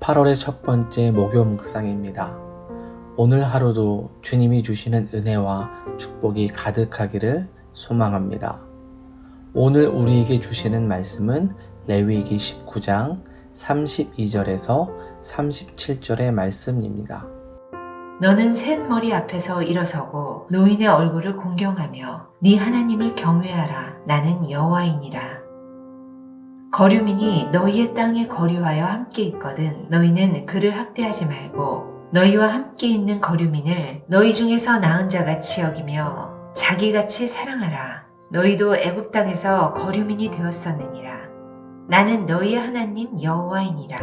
8월의 첫 번째 목요 묵상입니다. 오늘 하루도 주님이 주시는 은혜와 축복이 가득하기를 소망합니다. 오늘 우리에게 주시는 말씀은 레위기 19장 32절에서 37절의 말씀입니다. 너는 셋 머리 앞에서 일어서고 노인의 얼굴을 공경하며 네 하나님을 경외하라 나는 여호와이니라 거류민이 너희의 땅에 거류하여 함께 있거든. 너희는 그를 학대하지 말고 너희와 함께 있는 거류민을 너희 중에서 나은 자같이 여기며 자기같이 사랑하라. 너희도 애굽 땅에서 거류민이 되었었느니라. 나는 너희의 하나님 여호와이니라.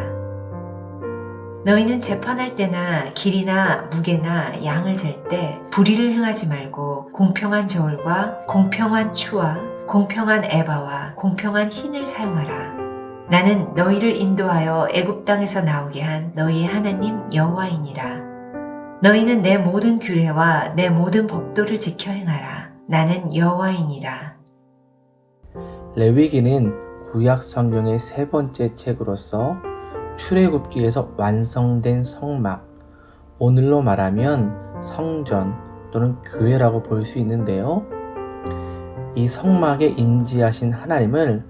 너희는 재판할 때나 길이나 무게나 양을 잴 때 불의를 행하지 말고 공평한 저울과 공평한 추와 공평한 에바와 공평한 흰을 사용하라. 나는 너희를 인도하여 애굽 땅에서 나오게 한 너희의 하나님 여호와이니라. 너희는 내 모든 규례와 내 모든 법도를 지켜 행하라. 나는 여호와이니라. 레위기는 구약 성경의 세 번째 책으로서 출애굽기에서 완성된 성막, 오늘로 말하면 성전 또는 교회라고 볼 수 있는데요. 이 성막에 임지하신 하나님을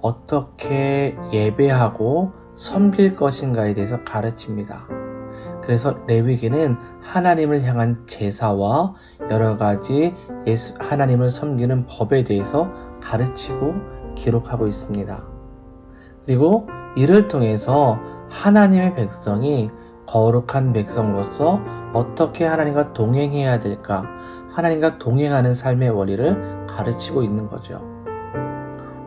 어떻게 예배하고 섬길 것인가에 대해서 가르칩니다. 그래서 레위기는 하나님을 향한 제사와 여러 가지 예수, 하나님을 섬기는 법에 대해서 가르치고 기록하고 있습니다. 그리고 이를 통해서 하나님의 백성이 거룩한 백성으로서 어떻게 하나님과 동행해야 될까, 하나님과 동행하는 삶의 원리를 가르치고 있는 거죠.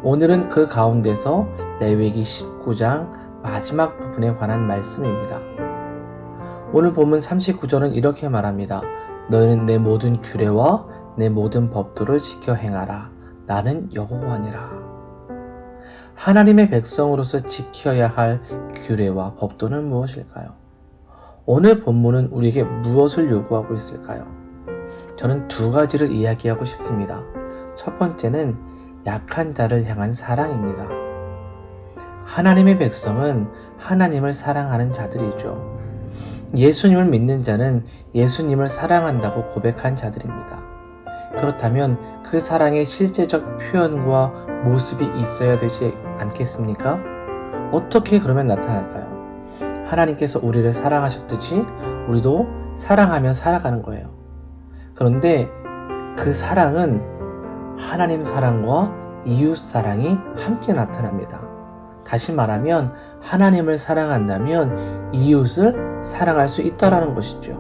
오늘은 그 가운데서 레위기 19장 마지막 부분에 관한 말씀입니다. 오늘 본문 39절은 이렇게 말합니다. 너희는 내 모든 규례와 내 모든 법도를 지켜 행하라. 나는 여호와니라. 하나님의 백성으로서 지켜야 할 규례와 법도는 무엇일까요? 오늘 본문은 우리에게 무엇을 요구하고 있을까요? 저는 두 가지를 이야기하고 싶습니다. 첫 번째는 약한 자를 향한 사랑입니다. 하나님의 백성은 하나님을 사랑하는 자들이죠. 예수님을 믿는 자는 예수님을 사랑한다고 고백한 자들입니다. 그렇다면 그 사랑의 실제적 표현과 모습이 있어야 되지 않겠습니까? 어떻게 그러면 나타날까요? 하나님께서 우리를 사랑하셨듯이 우리도 사랑하며 살아가는 거예요. 그런데 그 사랑은 하나님 사랑과 이웃 사랑이 함께 나타납니다. 다시 말하면 하나님을 사랑한다면 이웃을 사랑할 수 있다라는 것이죠.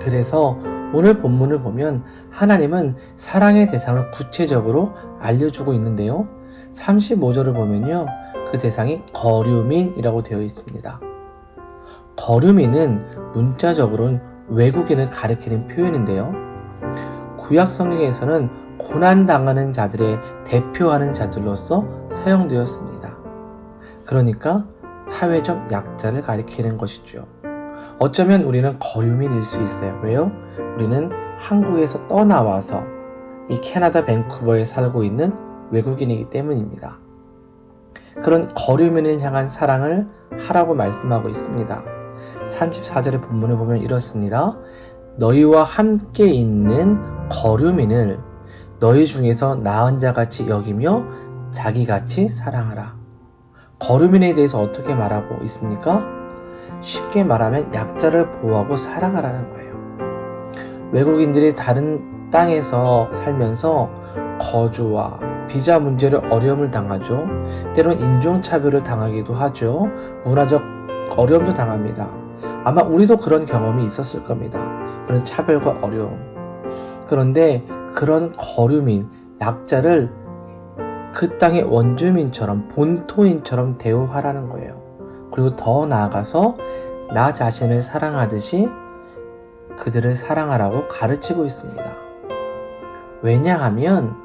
그래서 오늘 본문을 보면 하나님은 사랑의 대상을 구체적으로 알려주고 있는데요. 35절을 보면요. 그 대상이 거류민이라고 되어 있습니다. 거류민은 문자적으로는 외국인을 가리키는 표현인데요. 구약 성경에서는 고난당하는 자들의 대표하는 자들로서 사용되었습니다. 그러니까 사회적 약자를 가리키는 것이죠. 어쩌면 우리는 거류민일 수 있어요. 왜요? 우리는 한국에서 떠나와서 이 캐나다 밴쿠버에 살고 있는 외국인이기 때문입니다. 그런 거류민을 향한 사랑을 하라고 말씀하고 있습니다. 34절의 본문을 보면 이렇습니다. 너희와 함께 있는 거류민을 너희 중에서 나은 자같이 여기며 자기같이 사랑하라. 거류민에 대해서 어떻게 말하고 있습니까? 쉽게 말하면 약자를 보호하고 사랑하라는 거예요. 외국인들이 다른 땅에서 살면서 거주와 비자 문제를 어려움을 당하죠. 때론 인종차별을 당하기도 하죠. 문화적 어려움도 당합니다. 아마 우리도 그런 경험이 있었을 겁니다. 그런 차별과 어려움. 그런데 그런 거류민, 약자를 그 땅의 원주민처럼 본토인처럼 대우하라는 거예요. 그리고 더 나아가서 나 자신을 사랑하듯이 그들을 사랑하라고 가르치고 있습니다. 왜냐하면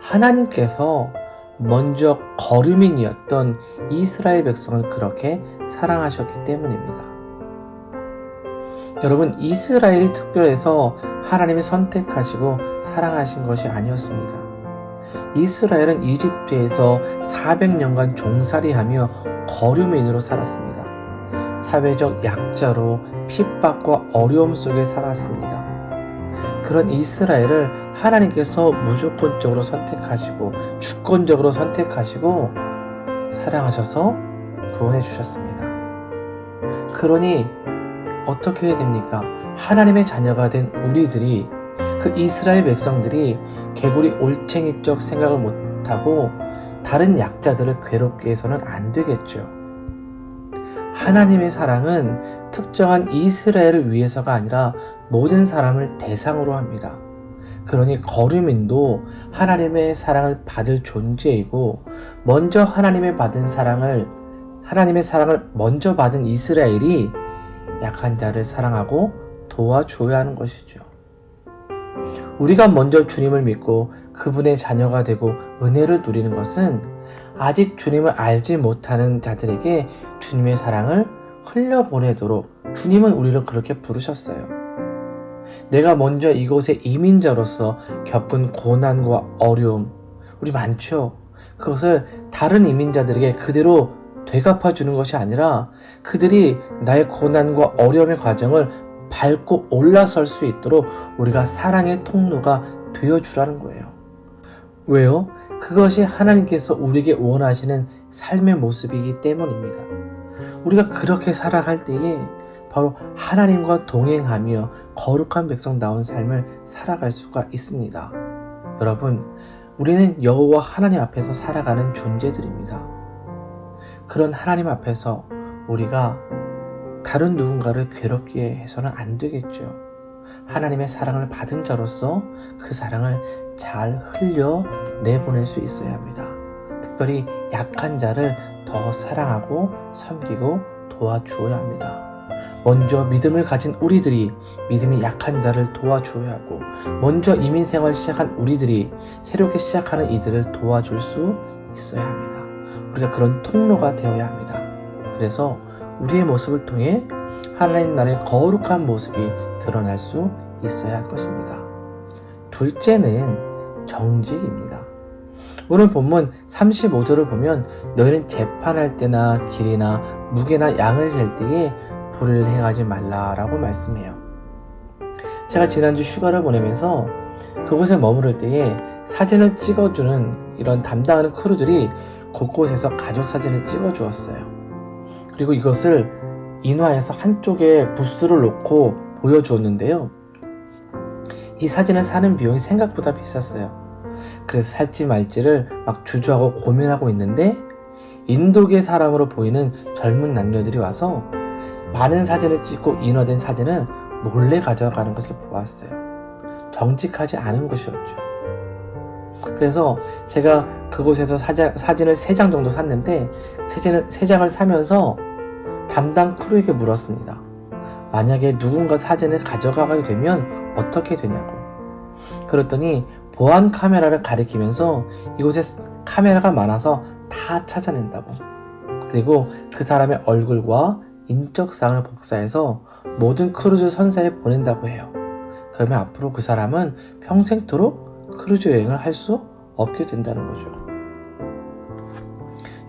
하나님께서 먼저 거류민이었던 이스라엘 백성을 그렇게 사랑하셨기 때문입니다. 여러분, 이스라엘이 특별해서 하나님이 선택하시고 사랑하신 것이 아니었습니다. 이스라엘은 이집트에서 400년간 종살이하며 거류민으로 살았습니다. 사회적 약자로 핍박과 어려움 속에 살았습니다. 그런 이스라엘을 하나님께서 무조건적으로 선택하시고 주권적으로 선택하시고 사랑하셔서 구원해 주셨습니다. 그러니 어떻게 해야 됩니까? 하나님의 자녀가 된 우리들이 그 이스라엘 백성들이 개구리 올챙이적 생각을 못하고 다른 약자들을 괴롭게 해서는 안 되겠죠. 하나님의 사랑은 특정한 이스라엘을 위해서가 아니라 모든 사람을 대상으로 합니다. 그러니 거류민도 하나님의 사랑을 받을 존재이고 먼저 하나님의 받은 사랑을 하나님의 사랑을 먼저 받은 이스라엘이 약한 자를 사랑하고 도와줘야 하는 것이죠. 우리가 먼저 주님을 믿고 그분의 자녀가 되고 은혜를 누리는 것은 아직 주님을 알지 못하는 자들에게 주님의 사랑을 흘려보내도록 주님은 우리를 그렇게 부르셨어요. 내가 먼저 이곳의 이민자로서 겪은 고난과 어려움, 우리 많죠? 그것을 다른 이민자들에게 그대로 되갚아 주는 것이 아니라 그들이 나의 고난과 어려움의 과정을 밟고 올라설 수 있도록 우리가 사랑의 통로가 되어 주라는 거예요. 왜요? 그것이 하나님께서 우리에게 원하시는 삶의 모습이기 때문입니다. 우리가 그렇게 살아갈 때에 바로 하나님과 동행하며 거룩한 백성다운 삶을 살아갈 수가 있습니다. 여러분, 우리는 여호와 하나님 앞에서 살아가는 존재들입니다. 그런 하나님 앞에서 우리가 다른 누군가를 괴롭게 해서는 안 되겠죠. 하나님의 사랑을 받은 자로서 그 사랑을 잘 흘려 내보낼 수 있어야 합니다. 특별히 약한 자를 더 사랑하고 섬기고 도와주어야 합니다. 먼저 믿음을 가진 우리들이 믿음이 약한 자를 도와주어야 하고, 먼저 이민 생활 시작한 우리들이 새롭게 시작하는 이들을 도와줄 수 있어야 합니다. 우리가 그런 통로가 되어야 합니다. 그래서 우리의 모습을 통해 하나님 나라의 거룩한 모습이 드러날 수 있어야 할 것입니다. 둘째는 정직입니다. 오늘 본문 35절을 보면 너희는 재판할 때나 길이나 무게나 양을 잴 때에 불을 행하지 말라라고 말씀해요. 제가 지난주 휴가를 보내면서 그곳에 머무를 때에 사진을 찍어주는 이런 담당하는 크루들이 곳곳에서 가족 사진을 찍어 주었어요. 그리고 이것을 인화해서 한쪽에 부스를 놓고 보여주었는데요. 이 사진을 사는 비용이 생각보다 비쌌어요. 그래서 살지 말지를 막 주저하고 고민하고 있는데 인도계 사람으로 보이는 젊은 남녀들이 와서 많은 사진을 찍고 인화된 사진을 몰래 가져가는 것을 보았어요. 정직하지 않은 것이었죠. 그래서 제가 그곳에서 사자, 사진을 3장 정도 샀는데 사진을, 3장을 사면서 담당 크루에게 물었습니다. 만약에 누군가 사진을 가져가게 되면 어떻게 되냐고. 그랬더니 보안 카메라를 가리키면서 이곳에 카메라가 많아서 다 찾아낸다고. 그리고 그 사람의 얼굴과 인적사항을 복사해서 모든 크루즈 선사에 보낸다고 해요. 그러면 앞으로 그 사람은 평생토록 크루즈 여행을 할 수 없게 된다는 거죠.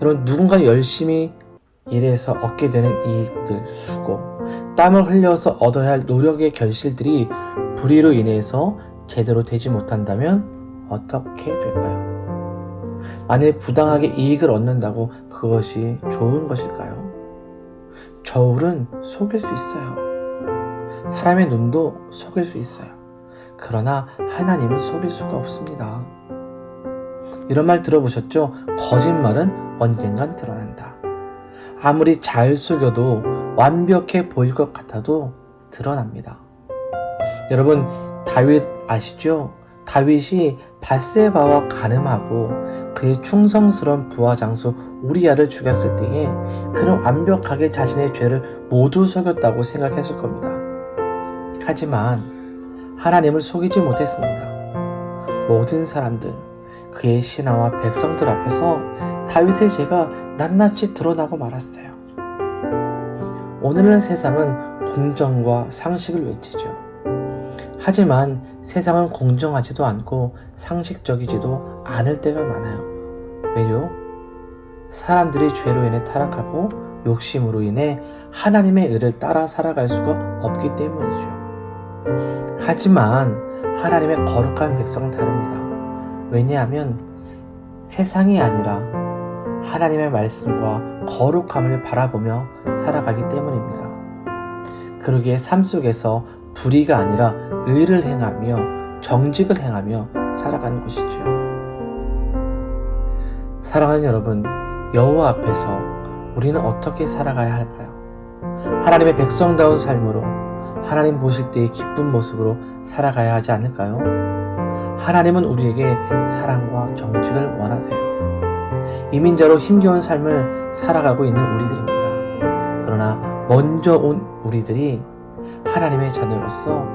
여러분, 누군가 열심히 일해서 얻게 되는 이익들, 수고, 땀을 흘려서 얻어야 할 노력의 결실들이 불의로 인해서 제대로 되지 못한다면 어떻게 될까요? 만일 부당하게 이익을 얻는다고 그것이 좋은 것일까요? 저울은 속일 수 있어요. 사람의 눈도 속일 수 있어요. 그러나 하나님은 속일 수가 없습니다. 이런 말 들어보셨죠? 거짓말은 언젠간 드러난다. 아무리 잘 속여도 완벽해 보일 것 같아도 드러납니다. 여러분, 다윗 아시죠? 다윗이 바세바와 가늠하고 그의 충성스러운 부하 장수 우리야를 죽였을 때에 그는 완벽하게 자신의 죄를 모두 속였다고 생각했을 겁니다. 하지만 하나님을 속이지 못했습니다. 모든 사람들, 그의 신하와 백성들 앞에서 다윗의 죄가 낱낱이 드러나고 말았어요. 오늘날 세상은 공정과 상식을 외치죠. 하지만 세상은 공정하지도 않고 상식적이지도 않을 때가 많아요. 왜요? 사람들이 죄로 인해 타락하고 욕심으로 인해 하나님의 의를 따라 살아갈 수가 없기 때문이죠. 하지만 하나님의 거룩한 백성은 다릅니다. 왜냐하면 세상이 아니라 하나님의 말씀과 거룩함을 바라보며 살아가기 때문입니다. 그러기에 삶 속에서 불의가 아니라 의를 행하며 정직을 행하며 살아가는 것이죠. 사랑하는 여러분, 여호와 앞에서 우리는 어떻게 살아가야 할까요? 하나님의 백성다운 삶으로 하나님 보실 때의 기쁜 모습으로 살아가야 하지 않을까요? 하나님은 우리에게 사랑과 정직을 원하세요. 이민자로 힘겨운 삶을 살아가고 있는 우리들입니다. 그러나 먼저 온 우리들이 하나님의 자녀로서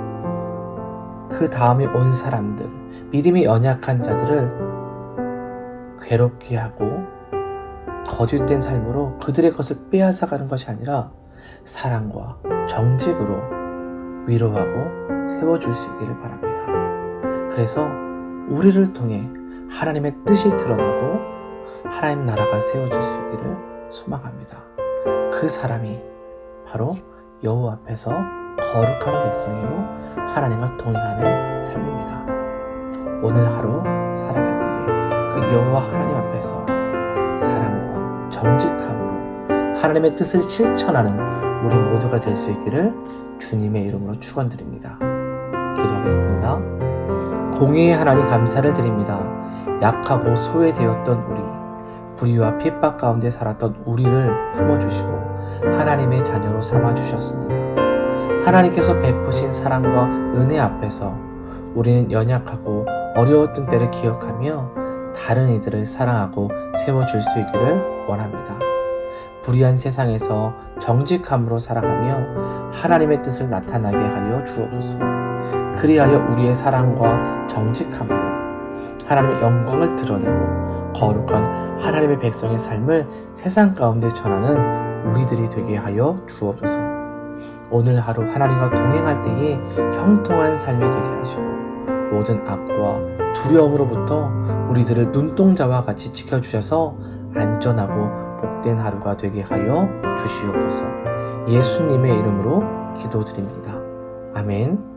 그 다음에 온 사람들, 믿음이 연약한 자들을 괴롭게 하고 거짓된 삶으로 그들의 것을 빼앗아가는 것이 아니라 사랑과 정직으로 위로하고 세워줄 수 있기를 바랍니다. 그래서 우리를 통해 하나님의 뜻이 드러나고 하나님 나라가 세워질 수 있기를 소망합니다. 그 사람이 바로 여호와 앞에서 거룩한 백성이요 하나님과 동행하는 삶입니다. 오늘 하루 살아갈 때에 그 여호와 하나님 앞에서 사랑과 정직함으로 하나님의 뜻을 실천하는 우리 모두가 될 수 있기를 주님의 이름으로 축원드립니다. 기도하겠습니다. 공의의 하나님 감사를 드립니다. 약하고 소외되었던 우리, 불의와 핍박 가운데 살았던 우리를 품어주시고 하나님의 자녀로 삼아주셨습니다. 하나님께서 베푸신 사랑과 은혜 앞에서 우리는 연약하고 어려웠던 때를 기억하며 다른 이들을 사랑하고 세워줄 수 있기를 원합니다. 불의한 세상에서 정직함으로 살아가며 하나님의 뜻을 나타나게 하여 주옵소서. 그리하여 우리의 사랑과 정직함으로 하나님의 영광을 드러내고 거룩한 하나님의 백성의 삶을 세상 가운데 전하는 우리들이 되게 하여 주옵소서. 오늘 하루 하나님과 동행할 때에 형통한 삶이 되게 하시고 모든 악과 두려움으로부터 우리들을 눈동자와 같이 지켜주셔서 안전하고 복된 하루가 되게 하여 주시옵소서. 예수님의 이름으로 기도드립니다. 아멘.